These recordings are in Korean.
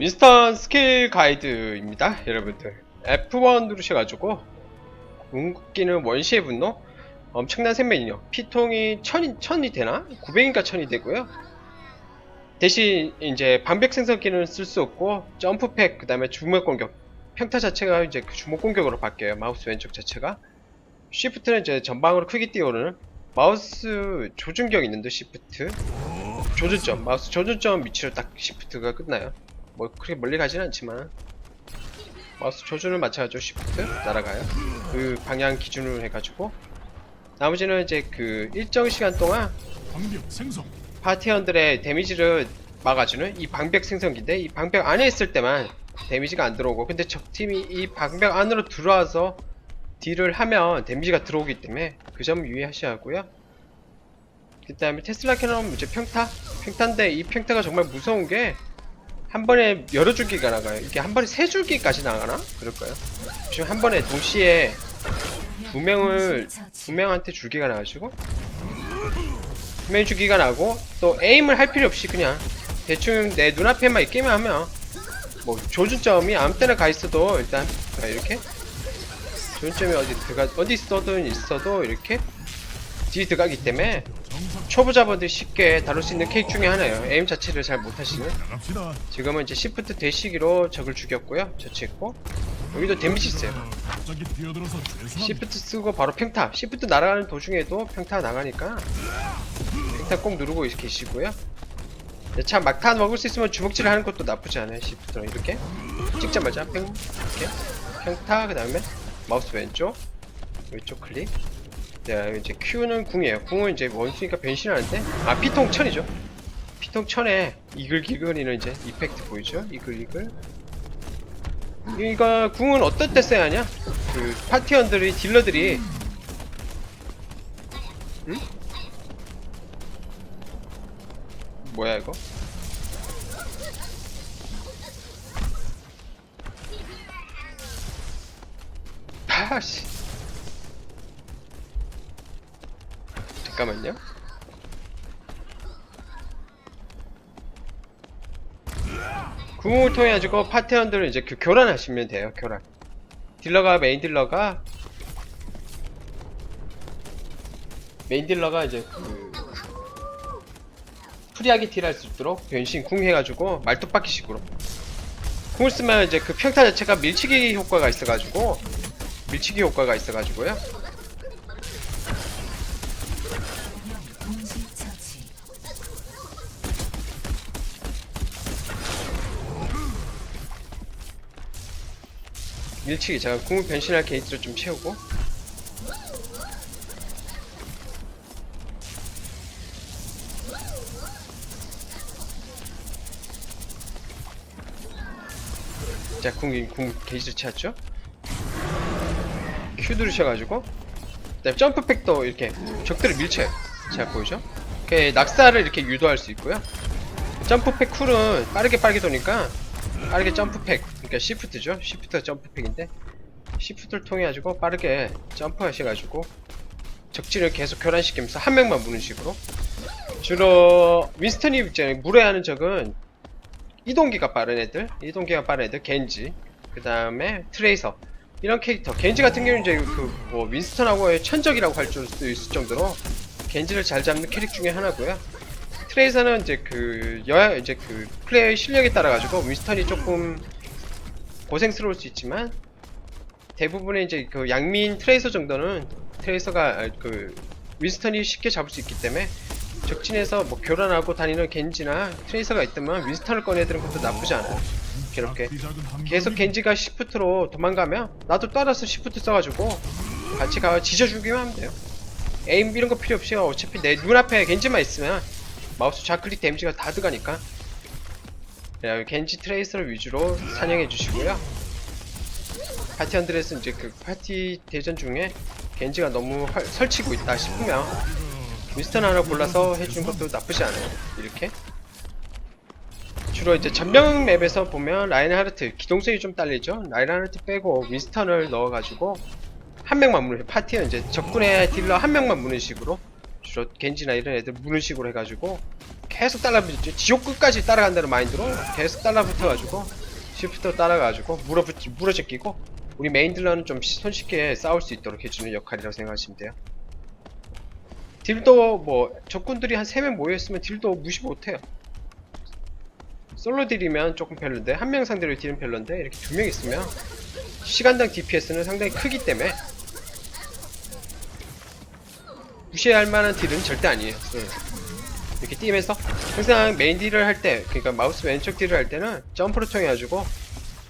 윈스턴 스킬 가이드입니다 여러분들. F1 누르셔가지고 궁극기는 원시의 분노 엄청난 생명력 피통이 천이, 천이 되나? 900인가 천이 되고요. 대신 이제 방벽 생성기는 쓸 수 없고 점프팩 그 다음에 주먹 공격. 평타 자체가 이제 그 주먹 공격으로 바뀌어요 마우스 왼쪽 자체가. 쉬프트는 이제 전방으로 크게 띄우는 마우스 조준경 있는데 쉬프트. 조준점 마우스 조준점 위치로 딱 쉬프트가 끝나요 뭐 그렇게 멀리 가진 않지만 마우스 조준을 맞춰가지고 쉬프트 날아가요. 그 방향 기준으로 해가지고. 나머지는 이제 그 일정 시간 동안 파티원들의 데미지를 막아주는 이 방벽 생성기인데 이 방벽 안에 있을 때만 데미지가 안 들어오고 근데 적팀이 이 방벽 안으로 들어와서 딜을 하면 데미지가 들어오기 때문에 그 점 유의하셔야 하고요. 그 다음에 테슬라 캐논 이제 평타? 평타인데 이 평타가 정말 무서운 게 한 번에 여러 줄기가 나가요 이게 한 번에 세 줄기까지 나가나? 그럴까요? 지금 한 번에 동시에 두 명을 두 명한테 줄기가 나가지고 두 명이 줄기가 나고 또 에임을 할 필요 없이 그냥 대충 내 눈앞에만 있기만 하면 뭐 조준점이 아무 때나 가 있어도 일단 자, 이렇게 조준점이 어디 어디 있어도 있어도 이렇게 뒤 들어가기 때문에 초보자분들이 쉽게 다룰 수 있는 케이크 중에 하나예요. 에임 자체를 잘 못하시는. 지금은 이제 시프트 대시기로 적을 죽였고요. 저치했고. 여기도 데미지 있어요. 시프트 쓰고 바로 평타. 시프트 날아가는 도중에도 평타 나가니까 평타 꼭 누르고 계시고요. 네, 참 막타 먹을 수 있으면 주먹질을 하는 것도 나쁘지 않아요 시프트로 이렇게 찍자마자 평 이렇게. 평타 그 다음에 마우스 왼쪽. 왼쪽 클릭 네, 이제 Q는 궁이에요. 궁은 이제 원수니까 변신하는데 아 피통 천이죠? 피통 천에 이글기글이는 이제 이펙트 보이죠? 이글이글. 이거 궁은 어떨 때 써야 하냐? 그 파티원들이 딜러들이. 응? 뭐야 이거? 아씨 잠깐만요. 궁을 통해 가지고 파티원들을 이제 그 교란하시면 돼요 교란. 딜러가 메인 딜러가. 메인 딜러가 이제 그 프리하게 딜할 수 있도록 변신 궁 해가지고 말뚝박기식으로. 궁을 쓰면 이제 그 평타 자체가 밀치기 효과가 있어가지고 밀치기 효과가 있어가지고요 밀치기 제가 궁을 변신할 게이트를 좀 채우고 자, 궁, 궁 게이지를 채웠죠? Q 누르셔가지고 그다음에 점프팩도 이렇게 적들을 밀쳐요 자 보이죠? 이렇게 낙사를 이렇게 유도할 수 있고요 점프팩 쿨은 빠르게 빠르게 도니까 빠르게 점프팩 그러니까 시프트죠? 시프트가 점프팩인데 시프트를 통해 가지고 빠르게 점프하셔가지고 적진을 계속 교란시키면서 한 명만 무는 식으로. 주로 윈스턴이 있잖아요 무례하는 적은 이동기가 빠른 애들 이동기가 빠른 애들 겐지 그 다음에 트레이서. 이런 캐릭터. 겐지 같은 경우는 이제 그뭐 윈스턴하고의 천적이라고 할 수도 있을 정도로 겐지를 잘 잡는 캐릭 중에 하나고요. 트레이서는 이제 그 여야 이제 그 플레이의 실력에 따라 가지고 윈스턴이 조금 고생스러울 수 있지만 대부분의 이제 그 양민 트레이서 정도는 트레이서가 아, 그 윈스턴이 쉽게 잡을 수 있기 때문에 적진에서 뭐 교란하고 다니는 겐지나 트레이서가 있다면 윈스턴을 꺼내드는 것도 나쁘지 않아요. 이렇게 계속 겐지가 시프트로 도망가면 나도 따라서 시프트 써가지고 같이 가 지져주기만 하면 돼요. 에임 이런 거 필요 없이 어차피 내 눈앞에 겐지만 있으면 마우스 좌클릭 데미지가 다 들어가니까 야, 겐지 트레이서를 위주로 사냥해 주시고요. 파티원들에서 이제 그 파티 대전 중에 겐지가 너무 활- 설치고 있다 싶으면 윈스턴 하나 골라서 해주는 것도 나쁘지 않아요. 이렇게 주로 이제 전명 맵에서 보면 라인하르트 기동성이 좀 딸리죠. 라인하르트 빼고 윈스턴을 넣어가지고 한 명만 무는 파티는 이제 적군의 딜러 한 명만 무는 식으로 주로 겐지나 이런 애들 무는 식으로 해가지고 계속 따라붙지 지옥 끝까지 따라간다는 마인드로 계속 따라붙어가지고 시프트 따라가지고 물어 물어 제끼고 우리 메인 딜러는 좀 손쉽게 싸울 수 있도록 해주는 역할이라고 생각하시면 돼요. 딜도 뭐 적군들이 한 3명 모여있으면 딜도 무시 못해요. 솔로 딜이면 조금 별론데 한 명 상대로 딜은 별론데 이렇게 두 명 있으면 시간당 DPS는 상당히 크기 때문에 무시할 만한 딜은 절대 아니에요. 응. 이렇게 뛰면서 항상 메인 딜을 할 때, 그러니까 마우스 왼쪽 딜을 할 때는 점프를 통해 가지고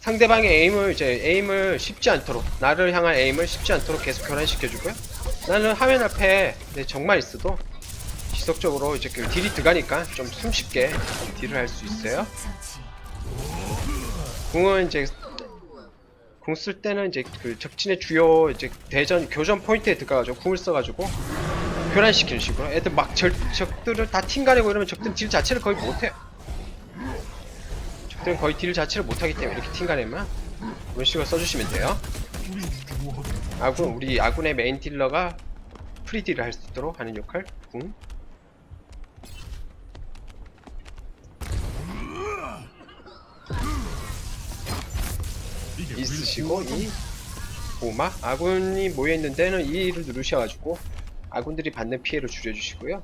상대방의 에임을 이제 에임을 쉽지 않도록 나를 향한 에임을 쉽지 않도록 계속 교란시켜 주고요. 나는 화면 앞에 내 적만 있어도 지속적으로 이제 그 딜이 들어가니까 좀 숨쉽게 딜을 할 수 있어요. 궁은 이제 궁 쓸 때는 이제 그 적진의 주요 이제 대전 교전 포인트에 들어가가지고 궁을 써가지고 교란시키는 식으로. 애들 막 절, 적들을 다 팀가내고 이러면 적들은 딜 자체를 거의 못해요 적들은 거의 딜 자체를 못하기 때문에 이렇게 팀가내면 이런 식으로 써주시면 돼요. 아군 우리 아군의 메인 딜러가 프리딜을 할 수 있도록 하는 역할. 궁 있으시고 이 보마? 아군이 모여있는 데는 이를 누르셔가지고 아군들이 받는 피해를 줄여주시고요.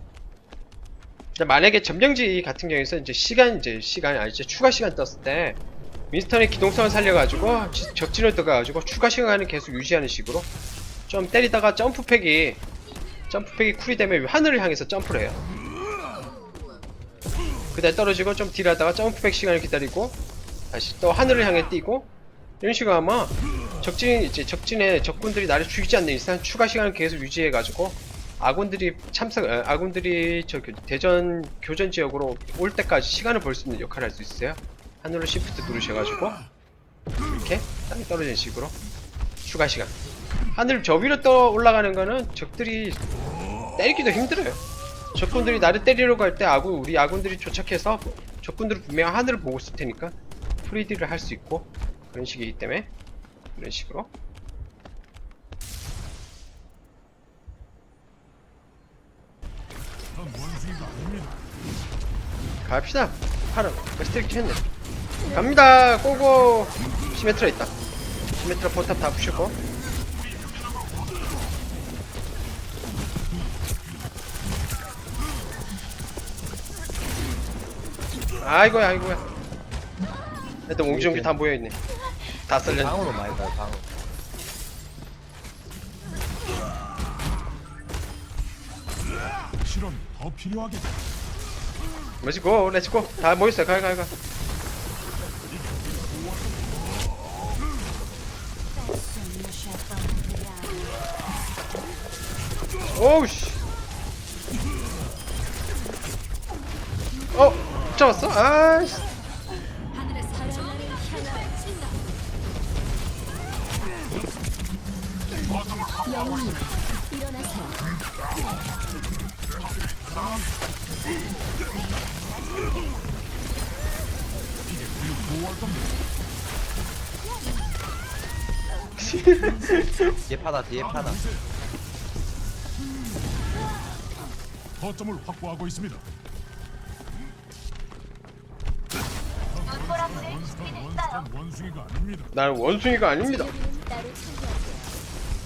만약에 점령지 같은 경우에서 이제 시간 이제 시간 아니 이제 추가 시간 떴을 때 윈스턴의 기동성을 살려가지고 지- 적진을 떠가지고 추가 시간을 계속 유지하는 식으로 좀 때리다가 점프팩이 점프팩이 쿨이 되면 하늘을 향해서 점프를 해요. 그다음 떨어지고 좀 딜하다가 점프팩 시간을 기다리고 다시 또 하늘을 향해 뛰고 이런 식으로 아마 적진 이제 적진에 적군들이 나를 죽이지 않는 이상 추가 시간을 계속 유지해가지고 아군들이 참석 어, 아군들이 저그 대전 교전 지역으로 올 때까지 시간을 벌 수 있는 역할을 할 수 있어요. 하늘로 시프트 누르셔가지고 이렇게 땅에 떨어지는 식으로 추가 시간. 하늘 저 위로 떠 올라가는 거는 적들이 때리기도 힘들어요. 적군들이 나를 때리려고 할때 아군 우리 아군들이 도착해서 적군들은 분명 하늘을 보고 있을 테니까 프리딜을 할수 있고 그런 식이기 때문에 이런 식으로 갑시다. 파랑 웨스트릭 했네. 갑니다. 고고. 시메트라 있다. 시메트라 포탑 다 부시고. 아이고야 아이고야. 일단 옹기종기 다 모여있네. 다 썰렸네. 방으로 많이 가요 방으로. 실험이 더 필요하겠다. 렛츠고 렛츠고 다 모였어요. 가가 가가. 오우씨. 어 잡았어? 아씨 뒤에 파다 뒤에 파다 거점을 확보하고 있습니다. 원숭이 원숭이 원숭이가 아닙니다. 나는 원숭이가 아닙니다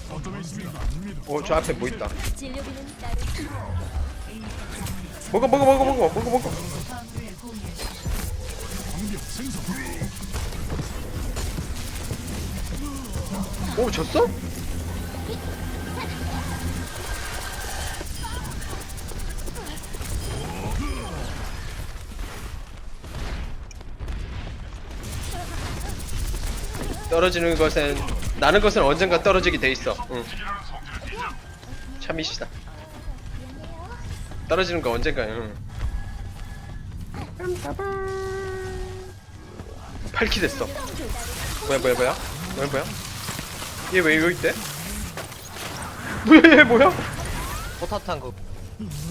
거점에 있습니다. 아닙니다. 어 저 앞에 뭐 있다 진료비는 따로 먹어 먹어 먹어 먹어 먹어 먹어. 오 졌어? 떨어지는 것은 나는 것은 언젠가 떨어지게 돼 있어. 응. 참이시다. 떨어지는 거 언젠가. 응. 팔키 됐어. 뭐야 뭐야 뭐야? 뭐야 뭐야? 얘 왜 여기 있대? 뭐야 얘 뭐야? 포탑탄 그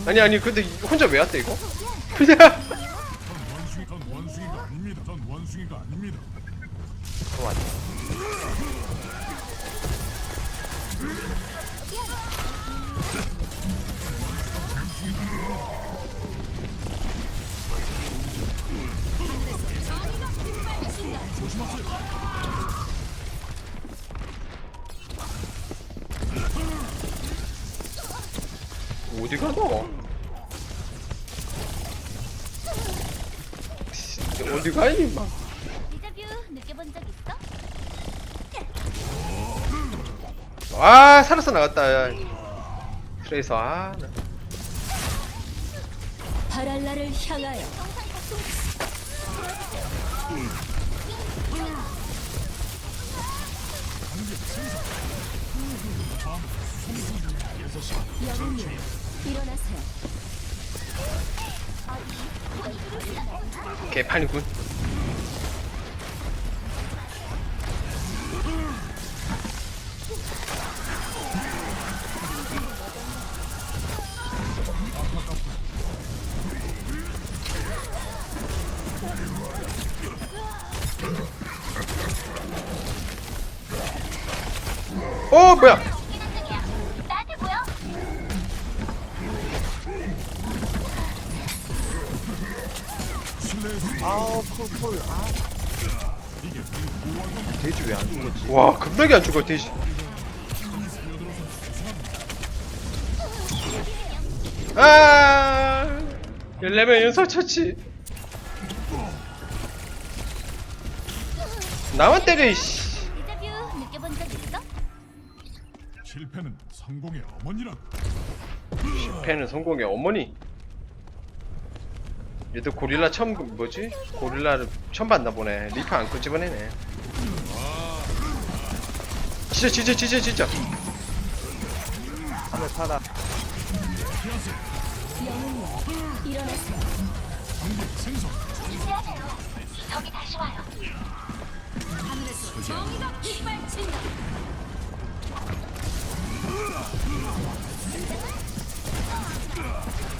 아니 아니 근데 혼자 왜 왔대 이거? 그냥 전 원숭이 전 원숭이가 아닙니다. 전 원숭이가 아닙니다. 그거 맞아 어디 가너? 어디 느껴본 적 있어? 아 살았어 나갔다. 야. 트레이서 아. 나- 바랄라를 향하여 영웅님 일어나세요 개판이군. 어 뭐야? 아우 쿨쿨 아 돼지 왜 안 죽었지? 와 겁나게 안 죽어 돼지. 아 열레면 연속 처치. 나만 때려 이씨. 디자뷰 느껴본 적 있어? 실패는 성공의 어머니라고. 패는 성공의 어머니. 얘도 고릴라 처음 그 뭐지? 고릴라를 처음 봤나 보네. 리파 안 끄집어내네. 진짜 진짜 진짜 진짜. 정의가 빗발친다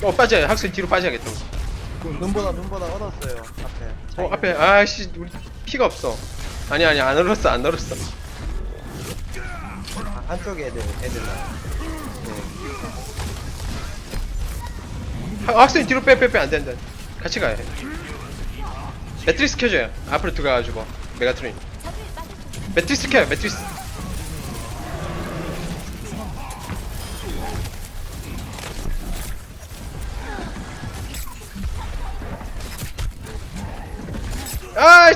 어 빠져요. 학생 뒤로 빠져야겠다. 눈보다 눈보다 얻었어요 앞에 어 앞에 아씨 우리 피가 없어. 아니 아니 안 얼었어 안 얼었어. 아, 한쪽에 애들 애들 하- 학생 뒤로 빼 빼빼 안돼 안돼. 같이 가야 해. 매트리스 켜줘요. 앞으로 들어가가지고 메가트린. 매트리스 켜요 매트리스.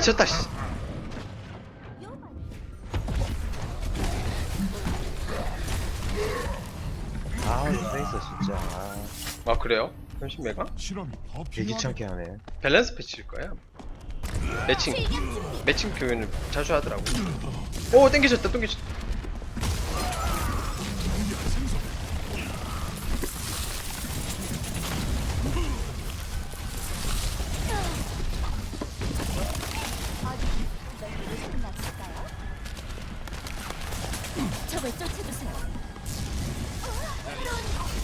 아 졌다 씨. 아우 트레이서 진짜 아 아 그래요? 30메가? 실험이 더 되게 필요하다. 귀찮게 하네 밸런스 패치일 거야. 매칭 매칭 교육을 자주 하더라고. 오 땡겨졌다 땡겨졌다. 적을 쫓아주세요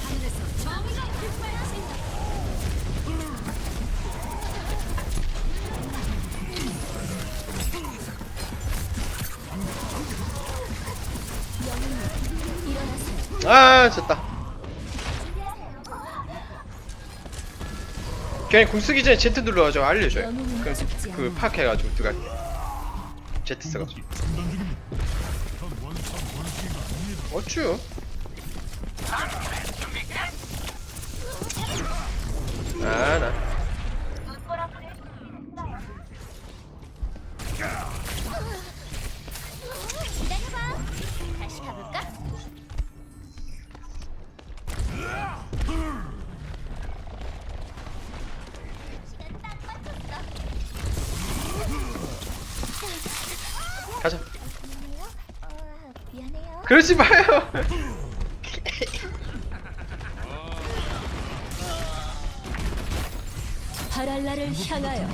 하늘에서 정의가 일어나세요 아 졌다. 그냥 궁 쓰기 전에 Z 눌러가지고 알려줘요. 그럼 그 파악해가지고 들어갈게. Z 써가지고. 어쭈? 그러지 마요. 바랄라를 향하여.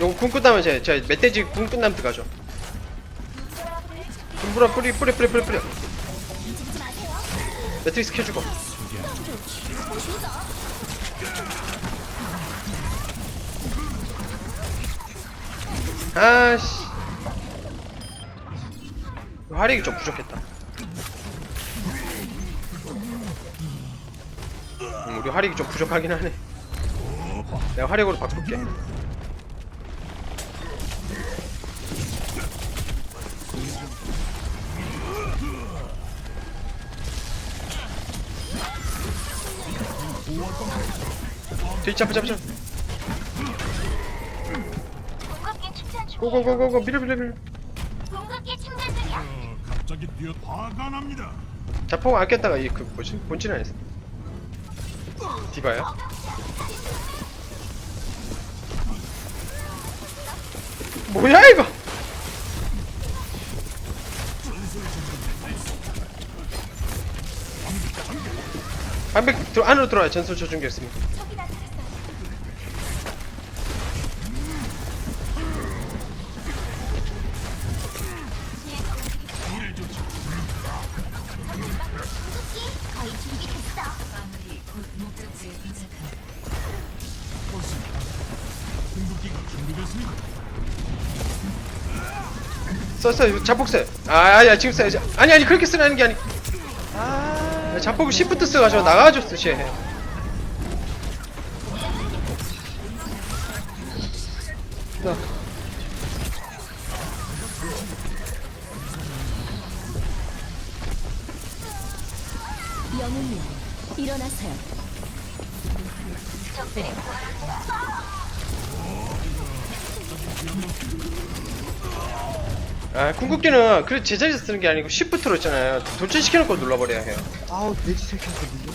요거 궁 끝나면 제, 제 멧돼지 궁 끝나면 들어가죠. 궁 뿌려, 뿌리, 뿌리, 뿌리, 뿌리, 뿌리. 매트릭스 켜주고. 아씨. 화력이 좀 부족했다. 음, 우리 화력이 좀 부족하긴 하네. 내가 화력으로 바꿀게. 뒤 잡아 잡아 잡아. 고고고고고 밀어 밀어 밀어. 뛰어 화가 납니다. 자폭 아꼈다가 이그 뭐지? 본진 안에서 디바야? 뭐야 이거? 반백 들어 안으로 들어와 전술 조준기 했습니다 썼어 자폭 써 아야 지금 써야지 아니 아니 그렇게 쓰라는 게 아니 아. 자폭을 시프트 써가지고 나가줬어 쟤. 자. 궁극기는 그 제자리에서 쓰는 게 아니고 시프트로 있잖아요. 돌진시키는 거 눌러버려야 해요. 아우 돼지 새끼한테 밀려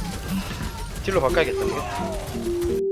딜로 바꿔야겠다. 이게